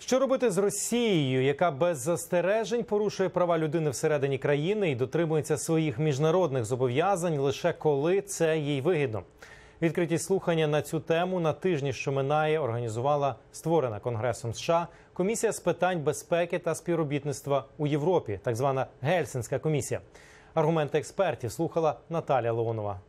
Що робити з Росією, яка без застережень порушує права людини всередині країни і дотримується своїх міжнародних зобов'язань лише коли це їй вигідно? Відкриті слухання на цю тему на тижні, що минає, організувала створена Конгресом США комісія з питань безпеки та співробітництва у Європі, так звана Гельсинська комісія. Аргументи експертів слухала Наталя Леонова.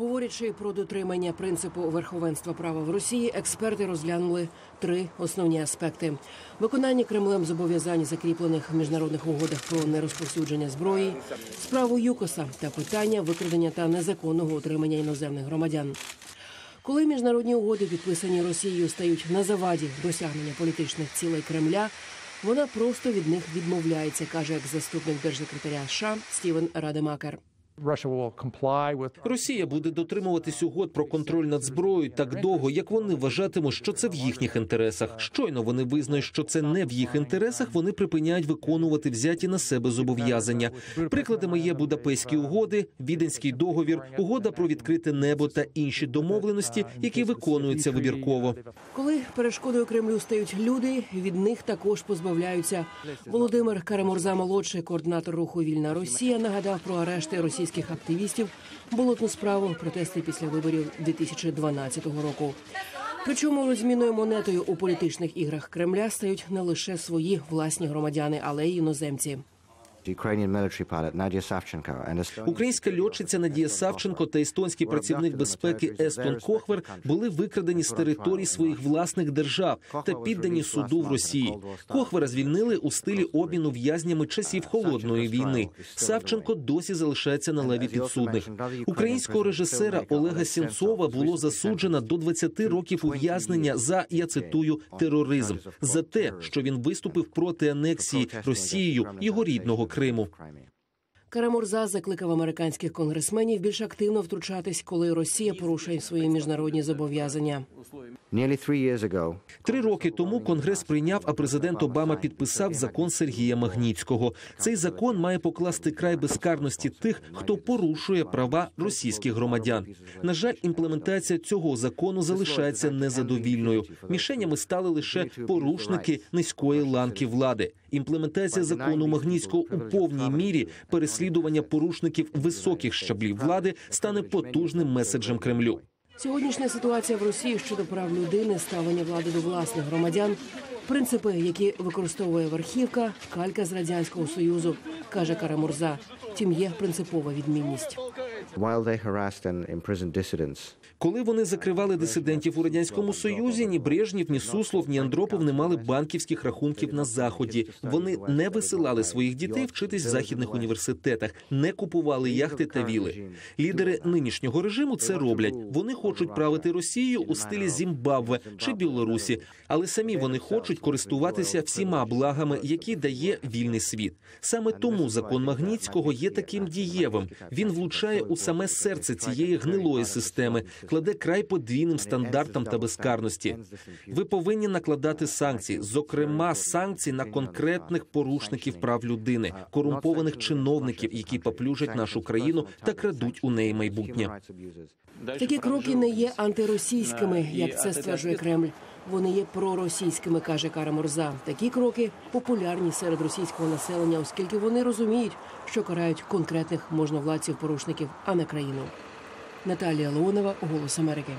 Говорячи про дотримання принципу верховенства права в Росії, експерти розглянули три основні аспекти: виконання Кремлем зобов'язань, закріплених в міжнародних угодах про нерозповсюдження зброї, справу ЮКОСа та питання викрадення та незаконного утримання іноземних громадян. Коли міжнародні угоди, підписані Росією, стають на заваді досягнення політичних цілей Кремля, вона просто від них відмовляється, каже екс-заступник держсекретаря США Стівен Радемакер. Росія буде дотримуватись угод про контроль над зброєю так довго, як вони вважатимуть, що це в їхніх інтересах. Щойно вони визнають, що це не в їх інтересах. Вони припиняють виконувати взяті на себе зобов'язання. Прикладами є Будапештські угоди, Віденський договір, угода про відкрите небо та інші домовленості, які виконуються вибірково. Коли перешкодою Кремлю стають люди, від них також позбавляються. Володимир Карамурза, молодший координатор руху Вільна Росія, нагадав про арешти російських активістів, болотну справу, протести після виборів 2012 року. Причому розміною монетою у політичних іграх Кремля стають не лише свої власні громадяни, але й іноземці. Українська льотчиця Надія Савченко та естонський працівник безпеки Естон Кохвер були викрадені з територій своїх власних держав та піддані суду в Росії. Кохвера звільнили у стилі обміну в'язнями часів холодної війни. Савченко досі залишається на леві підсудних. Українського режисера Олега Сінцова було засуджено до 20 років ув'язнення за я цитую тероризм. за те, що він виступив проти анексії Росією його рідного Криму. Карамурза закликав американських конгресменів більш активно втручатись, коли Росія порушує свої міжнародні зобов'язання. Три роки тому Конгрес прийняв, а президент Обама підписав закон Сергія Магніцького. Цей закон має покласти край безкарності тих, хто порушує права російських громадян. На жаль, імплементація цього закону залишається незадовільною. Мішенями стали лише порушники низької ланки влади. Імплементація закону Магніцького у повній мірі переслідування порушників високих щаблів влади стане потужним меседжем Кремлю. Сьогоднішня ситуація в Росії щодо прав людини, ставлення влади до власних громадян, принципи, які використовує верхівка, калька з радянського союзу, каже Карамурза. Тім є принципова відмінність. Коли вони закривали дисидентів у радянському союзі, ні Брежнєв, ні Суслов, ні Андропов не мали банківських рахунків на заході. Вони не висилали своїх дітей вчитись в західних університетах, не купували яхти та віли. Лідери нинішнього режиму це роблять. Вони хочуть правити Росією у стилі Зімбабве чи Білорусі, але самі вони хочуть користуватися всіма благами, які дає вільний світ. Саме тому закон Магніцького є таким дієвим. Він влучає у саме серце цієї гнилої системи, кладе край подвійним стандартам та безкарності. Ви повинні накладати санкції, зокрема санкції на конкретних порушників прав людини, корумпованих чиновників, які поплюжать нашу країну та крадуть у неї майбутнє. Такі кроки не є антиросійськими, як це стверджує Кремль. Вони є проросійськими, каже Кара Морза. Такі кроки популярні серед російського населення, оскільки вони розуміють, що карають конкретних можновладців порушників, а не країну. Наталія Леонова, Голос Америки.